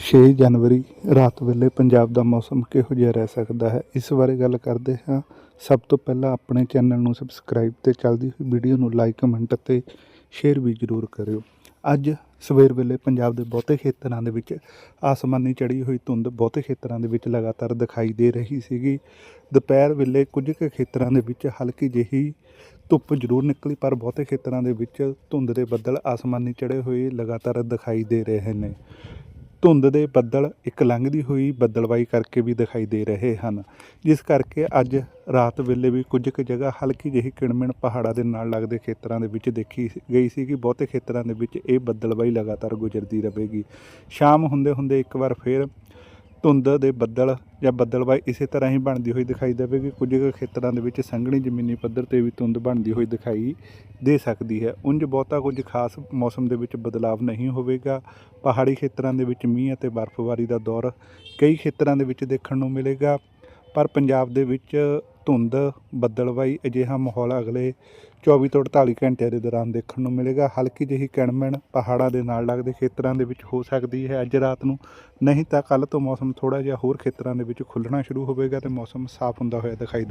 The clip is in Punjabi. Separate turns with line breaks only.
6 ਜਨਵਰੀ ਰਾਤ ਵੇਲੇ ਪੰਜਾਬ ਦਾ ਮੌਸਮ ਕਿਹੋ ਜਿਹਾ ਰਹਿ ਸਕਦਾ ਹੈ? ਇਸ ਬਾਰੇ ਗੱਲ ਕਰਦੇ ਹਾਂ। ਸਭ ਤੋਂ ਪਹਿਲਾਂ ਆਪਣੇ ਚੈਨਲ ਨੂੰ ਸਬਸਕ੍ਰਾਈਬ ਤੇ ਚੱਲਦੀ ਹੋਈ ਵੀਡੀਓ ਨੂੰ ਲਾਈਕ, ਕਮੈਂਟ ਅਤੇ ਸ਼ੇਅਰ ਵੀ ਜ਼ਰੂਰ ਕਰਿਓ। ਅੱਜ ਸਵੇਰ ਵੇਲੇ ਪੰਜਾਬ ਦੇ ਬਹੁਤੇ ਖੇਤਰਾਂ ਦੇ ਵਿੱਚ ਆਸਮਾਨੀ ਚੜੀ ਹੋਈ ਧੁੰਦ ਬਹੁਤੇ ਖੇਤਰਾਂ ਦੇ ਵਿੱਚ ਲਗਾਤਾਰ ਦਿਖਾਈ ਦੇ ਰਹੀ ਸੀਗੀ। ਦੁਪਹਿਰ ਵੇਲੇ ਕੁਝ ਕੁ ਖੇਤਰਾਂ ਦੇ ਵਿੱਚ ਹਲਕੀ ਜਿਹੀ ਧੁੱਪ ਜ਼ਰੂਰ ਨਿਕਲੀ, ਪਰ ਬਹੁਤੇ ਖੇਤਰਾਂ ਦੇ ਵਿੱਚ ਧੁੰਦ ਦੇ ਬੱਦਲ ਆਸਮਾਨੀ ਚੜੇ ਹੋਏ ਲਗਾਤਾਰ ਦਿਖਾਈ ਦੇ ਰਹੇ ਨੇ। ਧੁੰਦ ਦੇ ਬੱਦਲ ਇੱਕ ਲੰਘਦੀ ਹੋਈ ਬੱਦਲਵਾਈ ਕਰਕੇ ਵੀ ਦਿਖਾਈ ਦੇ ਰਹੇ ਹਨ। ਜਿਸ ਕਰਕੇ ਅੱਜ ਰਾਤ ਵੇਲੇ ਵੀ ਕੁਝ ਕੁ ਜਗ੍ਹਾ ਹਲਕੀ ਜਿਹੀ ਕਿਣਮਿਣ ਪਹਾੜਾਂ ਦੇ ਨਾਲ ਲੱਗਦੇ ਖੇਤਰਾਂ ਦੇ ਵਿੱਚ ਦੇਖੀ ਗਈ ਸੀ ਕਿ ਬਹੁਤੇ ਖੇਤਰਾਂ ਦੇ ਵਿੱਚ ਇਹ ਬੱਦਲਵਾਈ ਲਗਾਤਾਰ ਗੁਜ਼ਰਦੀ ਰਹੇਗੀ। ਸ਼ਾਮ ਹੁੰਦੇ ਹੁੰਦੇ ਇੱਕ ਵਾਰ ਫੇਰ ਧੁੰਦ ਦੇ ਬੱਦਲ ਜਾਂ ਬੱਦਲਵਾਈ ਇਸੇ ਤਰ੍ਹਾਂ ਹੀ ਬਣਦੀ ਹੋਈ ਦਿਖਾਈ ਦੇਵੇਗੀ। ਕੁਝ ਕੁ ਖੇਤਰਾਂ ਦੇ ਵਿੱਚ ਸੰਘਣੀ ਜ਼ਮੀਨੀ ਪੱਧਰ ਤੇ ਵੀ ਧੁੰਦ ਬਣਦੀ ਹੋਈ ਦਿਖਾਈ ਦੇ ਸਕਦੀ ਹੈ। ਉਂਝ ਬਹੁਤਾ ਕੁਝ ਖਾਸ ਮੌਸਮ ਦੇ ਵਿੱਚ ਬਦਲਾਵ ਨਹੀਂ ਹੋਵੇਗਾ। ਪਹਾੜੀ ਖੇਤਰਾਂ ਦੇ ਵਿੱਚ ਮੀਂਹ ਅਤੇ ਬਰਫ਼ਬਾਰੀ ਦਾ ਦੌਰ ਕਈ ਖੇਤਰਾਂ ਦੇ ਵਿੱਚ ਦੇਖਣ ਨੂੰ ਮਿਲੇਗਾ। ਪਰ ਪੰਜਾਬ ਦੇ ਵਿੱਚ ਧੁੰਦ, ਬੱਦਲਵਾਈ ਅਜਿਹਾ ਮਾਹੌਲ ਅਗਲੇ 24 ਤੋਂ 48 ਘੰਟਿਆਂ ਦੇ ਦੌਰਾਨ ਦੇਖਣ ਨੂੰ ਮਿਲੇਗਾ। ਹਲਕੀ ਜਿਹੀ ਕਿਣਮਿਣ ਪਹਾੜਾਂ ਦੇ ਨਾਲ ਲੱਗਦੇ ਖੇਤਰਾਂ ਦੇ ਵਿੱਚ ਹੋ ਸਕਦੀ ਹੈ। ਅੱਜ ਰਾਤ ਨੂੰ ਨਹੀਂ ਤਾਂ ਕੱਲ ਤੋਂ ਮੌਸਮ ਥੋੜਾ ਜਿਹਾ ਹੋਰ ਖੇਤਰਾਂ ਦੇ ਵਿੱਚ ਖੁੱਲਣਾ ਸ਼ੁਰੂ ਹੋਵੇਗਾ ਤੇ ਮੌਸਮ ਸਾਫ਼ ਹੁੰਦਾ ਹੋਇਆ ਦਿਖਾਈ ਦੇਵੇ